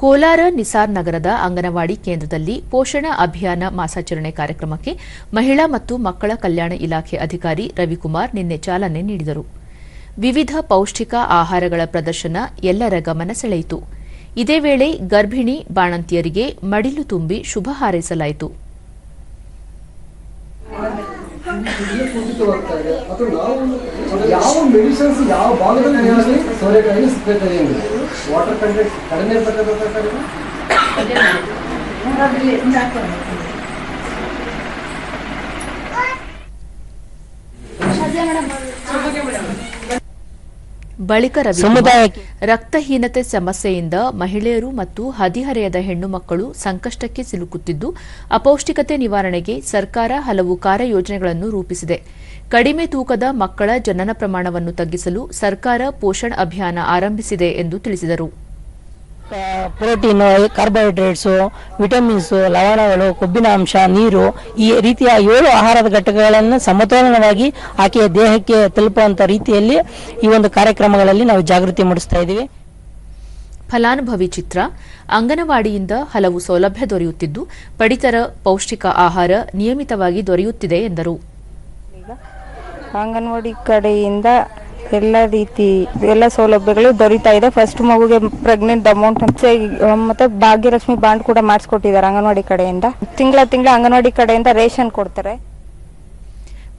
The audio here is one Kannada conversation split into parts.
ಕೋಲಾರ ನಿಸಾರ್ ನಗರದ ಅಂಗನವಾಡಿ ಕೇಂದ್ರದಲ್ಲಿ ಪೋಷಣ ಅಭಿಯಾನ ಮಾಸಾಚರಣೆ ಕಾರ್ಯಕ್ರಮಕ್ಕೆ ಮಹಿಳಾ ಮತ್ತು ಮಕ್ಕಳ ಕಲ್ಯಾಣ ಇಲಾಖೆ ಅಧಿಕಾರಿ ರವಿಕುಮಾರ್ ನಿನ್ನೆ ಚಾಲನೆ ನೀಡಿದರು. ವಿವಿಧ ಪೌಷ್ಟಿಕ ಆಹಾರಗಳ ಪ್ರದರ್ಶನ ಎಲ್ಲರ ಗಮನ ಸೆಳೆಯಿತು. ಇದೇ ವೇಳೆ ಗರ್ಭಿಣಿ ಬಾಣಂತಿಯರಿಗೆ ಮಡಿಲು ತುಂಬಿ ಶುಭ ಹಾರೈಸಲಾಯಿತು. ಯಾವ ಯಾವ ಭಾಗದಲ್ಲಿ ಏನಾಗಲಿ ಸೋರೆಕಾಯಿಗೆ ಸಿಗ್ತದೆ ಎಂದು ವಾಟರ್ ಕಂಟೆಂಟ್ ಕಡಿಮೆ ಇರ್ತಕ್ಕಂಥ ಬಳಿಕ ರವಿಕುಮಾರ್ ಸಮುದಾಯಕ್ಕೆ ರಕ್ತಹೀನತೆ ಸಮಸ್ಯೆಯಿಂದ ಮಹಿಳೆಯರು ಮತ್ತು ಹದಿಹರೆಯದ ಹೆಣ್ಣು ಮಕ್ಕಳು ಸಂಕಷ್ಟಕ್ಕೆ ಸಿಲುಕುತ್ತಿದ್ದು ಅಪೌಷ್ಟಿಕತೆ ನಿವಾರಣೆಗೆ ಸರ್ಕಾರ ಹಲವು ಕಾರ್ಯಯೋಜನೆಗಳನ್ನು ರೂಪಿಸಿದೆ. ಕಡಿಮೆ ತೂಕದ ಮಕ್ಕಳ ಜನನ ಪ್ರಮಾಣವನ್ನು ತಗ್ಗಿಸಲು ಸರ್ಕಾರ ಪೋಷಣ್ ಅಭಿಯಾನ ಆರಂಭಿಸಿದೆ ಎಂದು ತಿಳಿಸಿದರು. ಪ್ರೋಟೀನು ಕಾರ್ಬೋಹೈಡ್ರೇಟ್ಸು ವಿಟಮಿನ್ಸು ಲವಣಗಳು ಕೊಬ್ಬಿನ ಅಂಶ ನೀರು ಈ ರೀತಿಯ ಏಳು ಆಹಾರದ ಘಟಕಗಳನ್ನು ಸಮತೋಲನವಾಗಿ ಆಕೆಯ ದೇಹಕ್ಕೆ ತಲುಪುವಂಥ ರೀತಿಯಲ್ಲಿ ಈ ಒಂದು ಕಾರ್ಯಕ್ರಮಗಳಲ್ಲಿ ನಾವು ಜಾಗೃತಿ ಮೂಡಿಸ್ತಾ ಇದ್ದೀವಿ. ಫಲಾನುಭವಿ ಚಿತ್ರ ಅಂಗನವಾಡಿಯಿಂದ ಹಲವು ಸೌಲಭ್ಯ ದೊರೆಯುತ್ತಿದ್ದು ಪಡಿತರ ಪೌಷ್ಟಿಕ ಆಹಾರ ನಿಯಮಿತವಾಗಿ ದೊರೆಯುತ್ತಿದೆ ಎಂದರು. ಅಂಗನವಾಡಿ ಕಡೆಯಿಂದ ಎಲ್ಲ ರೀತಿ ಎಲ್ಲ ಸೌಲಭ್ಯಗಳು ದೊರೀತಾ ಇದೆ. ಫಸ್ಟ್ ಮಗುಗೆ ಪ್ರೆಗ್ನೆಂಟ್ ಅಮೌಂಟ್ ಮತ್ತೆ ಭಾಗ್ಯಲಕ್ಷ್ಮಿ ಬಾಂಡ್ ಕೂಡ ಮಾಡಿಸ್ಕೊಟ್ಟಿದ್ದಾರೆ ಅಂಗನವಾಡಿ ಕಡೆಯಿಂದ. ತಿಂಗಳ ತಿಂಗಳ ಅಂಗನವಾಡಿ ಕಡೆಯಿಂದ ರೇಷನ್ ಕೊಡ್ತಾರೆ.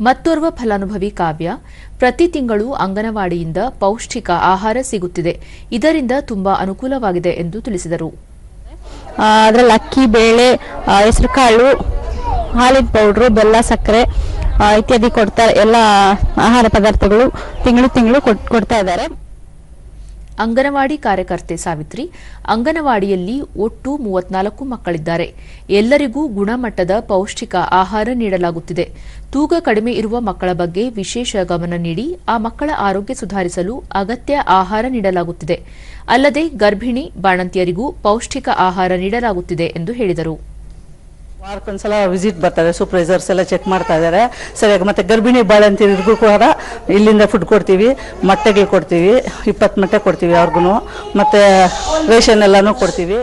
ಮತ್ತೋರ್ವ ಫಲಾನುಭವಿ ಕಾವ್ಯ ಪ್ರತಿ ತಿಂಗಳು ಅಂಗನವಾಡಿಯಿಂದ ಪೌಷ್ಟಿಕ ಆಹಾರ ಸಿಗುತ್ತಿದೆ. ಇದರಿಂದ ತುಂಬಾ ಅನುಕೂಲವಾಗಿದೆ ಎಂದು ತಿಳಿಸಿದರು. ಅದರಲ್ಲಿ ಅಕ್ಕಿ ಬೇಳೆ ಹೆಸರುಕಾಳು ಹಾಲಿನ ಪೌಡ್ರು ಬೆಲ್ಲ ಸಕ್ಕರೆ ಇತ್ಯಾದಿ ಕೊಡ್ತಾ, ಎಲ್ಲ ಆಹಾರ ಪದಾರ್ಥಗಳು ತಿಂಗಳು ತಿಂಗಳು ಕೊಡ್ತಾ ಇದ್ದಾರೆ. ಅಂಗನವಾಡಿ ಕಾರ್ಯಕರ್ತೆ ಸಾವಿತ್ರಿ, ಅಂಗನವಾಡಿಯಲ್ಲಿ ಒಟ್ಟು ಮೂವತ್ನಾಲ್ಕು ಮಕ್ಕಳಿದ್ದಾರೆ. ಎಲ್ಲರಿಗೂ ಗುಣಮಟ್ಟದ ಪೌಷ್ಟಿಕ ಆಹಾರ ನೀಡಲಾಗುತ್ತಿದೆ. ತೂಕ ಕಡಿಮೆ ಇರುವ ಮಕ್ಕಳ ಬಗ್ಗೆ ವಿಶೇಷ ಗಮನ ನೀಡಿ, ಆ ಮಕ್ಕಳ ಆರೋಗ್ಯ ಸುಧಾರಿಸಲು ಅಗತ್ಯ ಆಹಾರ ನೀಡಲಾಗುತ್ತಿದೆ. ಅಲ್ಲದೆ ಗರ್ಭಿಣಿ ಬಾಣಂತಿಯರಿಗೂ ಪೌಷ್ಟಿಕ ಆಹಾರ ನೀಡಲಾಗುತ್ತಿದೆ ಎಂದು ಹೇಳಿದರು. ವಾರಕ್ಕೊಂದ್ಸಲ ವಿಸಿಟ್ ಬರ್ತಾರೆ ಸೂಪರ್ವೈಸರ್ಸ್ ಎಲ್ಲ ಚೆಕ್ ಮಾಡ್ತಾ ಇದ್ದಾರೆ ಸರಿಯಾಗಿ ಮತ್ತೆ ಗರ್ಭಿಣಿ ಬಾಳಂತಿರಿಗೂ ಕೂಡ ಇಲ್ಲಿಂದ ಫುಡ್ ಕೊಡ್ತೀವಿ ಮೊಟ್ಟೆಗಳು ಕೊಡ್ತೀವಿ, ಇಪ್ಪತ್ತು ಮೊಟ್ಟೆ ಕೊಡ್ತೀವಿ ಅವ್ರಿಗೂ ಮತ್ತೆ ರೇಷನ್ ಎಲ್ಲನೂ ಕೊಡ್ತೀವಿ.